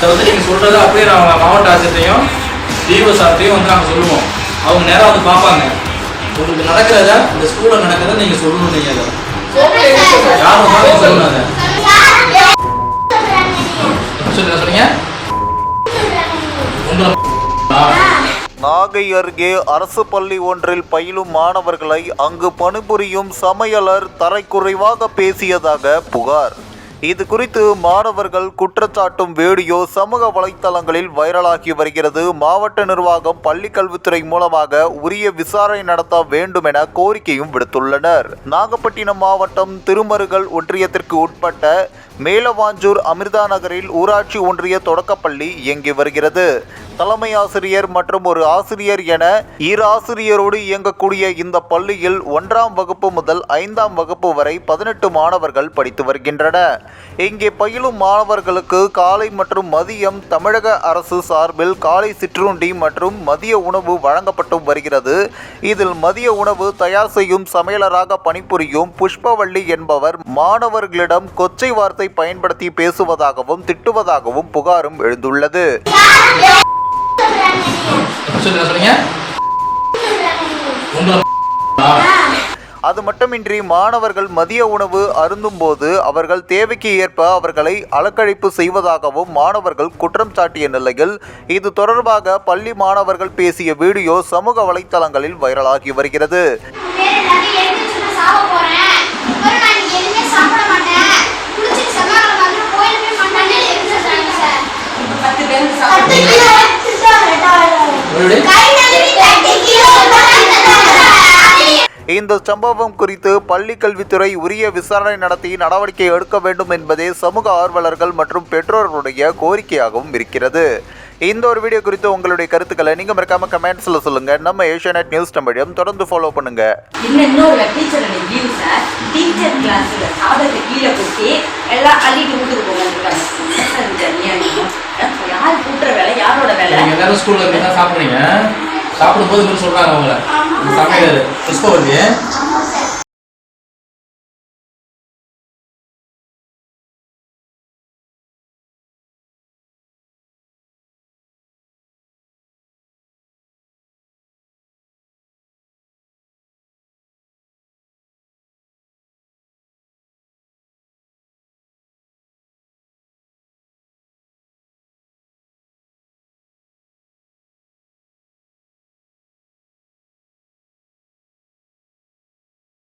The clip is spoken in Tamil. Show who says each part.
Speaker 1: இதை வந்து நீங்கள் சொல்கிறத அப்படியே நாங்கள் மாவட்ட ஆட்சியத்தையும் டிஓ சார்ட்டையும் வந்து நாங்கள் சொல்லுவோம். அவங்க நேராக வந்து பார்ப்பாங்க. உங்களுக்கு நடக்கிறத இந்த ஸ்கூலில் நடக்கிறத நீங்கள் சொல்லணும் நீங்கள் அதை. யார் வந்தாலும் சொல்லணும் அதை. சொல்லுங்க சொன்னீங்க உங்களை
Speaker 2: நாகை அருகே அரசு பள்ளி ஒன்றில் பயிலும் மாணவர்களை அங்கு பணிபுரியும் சமையலர் தரைக்குறைவாக பேசியதாக புகார். இது குறித்து மாணவர்கள் குற்றச்சாட்டும் வீடியோ சமூக வலைத்தளங்களில் வைரலாகி வருகிறது. மாவட்ட நிர்வாகம் பள்ளிக்கல்வித்துறை மூலமாக உரிய விசாரணை நடத்த வேண்டும் என கோரிக்கையும் விடுத்துள்ளனர். நாகப்பட்டினம் மாவட்டம் திருமருகல் ஒன்றியத்திற்கு உட்பட்ட மேலவாஞ்சூர் அமிர்தா நகரில் ஊராட்சி ஒன்றிய தொடக்கப்பள்ளி இயங்கி வருகிறது. தலைமை ஆசிரியர் மற்றும் ஒரு ஆசிரியர் என இரு ஆசிரியரோடு இயங்கக்கூடிய இந்த பள்ளியில் ஒன்றாம் வகுப்பு முதல் ஐந்தாம் வகுப்பு வரை பதினெட்டு மாணவர்கள் படித்து வருகின்றனர். இங்கே பயிலும் மாணவர்களுக்கு காலை மற்றும் மதியம் தமிழக அரசு சார்பில் காலை சிற்றுண்டி மற்றும் மதிய உணவு வழங்கப்பட்டு வருகிறது. இதில் மதிய உணவு தயார் செய்யும் சமையலராக பணிபுரியும் புஷ்பவள்ளி என்பவர் மாணவர்களிடம் கொச்சை வார்த்தை பயன்படுத்தி பேசுவதாகவும் திட்டுவதாகவும் புகாரும் எழுந்துள்ளது.
Speaker 1: சொல்லுங்க சொல்லுங்க உங்களை
Speaker 2: அது மட்டுமின்றி மாணவர்கள் மதிய உணவு அருந்தும் போது அவர்கள் தேவைக்கு ஏற்ப அவர்களை அலக்கழிப்பு செய்வதாகவும் மாணவர்கள் குற்றம் சாட்டிய நிலையில் இது தொடர்பாக பள்ளி மாணவர்கள் பேசிய வீடியோ சமூக வலைத்தளங்களில் வைரலாகி வருகிறது. இந்த சம்பவம் குறித்து பள்ளி கல்வித்துறை உரிய விசாரணை நடத்தி நடவடிக்கை எடுக்க வேண்டும் என்பதே சமூக ஆர்வலர்கள் மற்றும் பெற்றோர்களுடைய கோரிக்கையாகவும் இருக்கிறது. இந்த ஒரு வீடியோ குறித்து உங்களுடைய கருத்துக்களை நீங்க மறக்காம கமெண்ட்ஸ்ல சொல்லுங்க. நம்ம ஏஷியானெட் நியூஸ் தமிழையும் தொடர்ந்து ஃபாலோ பண்ணுங்க.
Speaker 3: இன்னும் இன்னொரு டீச்சர் ரிவ்யூ சார் டீச்சர் கிளாஸ்ல சாதத்தை கீழே கொட்டி எல்லாம் அள்ளிட்டு வீட்டுக்கு போங்க யார் கூட்டுற வேலை? யாரோட வேலை?
Speaker 1: நீங்க எல்லாரும் ஸ்கூல்ல இருந்து தான் சாப்பிடுறீங்க? சாப்பிடும்போது சொல்றாங்க அவங்கள. 你搭配的不错的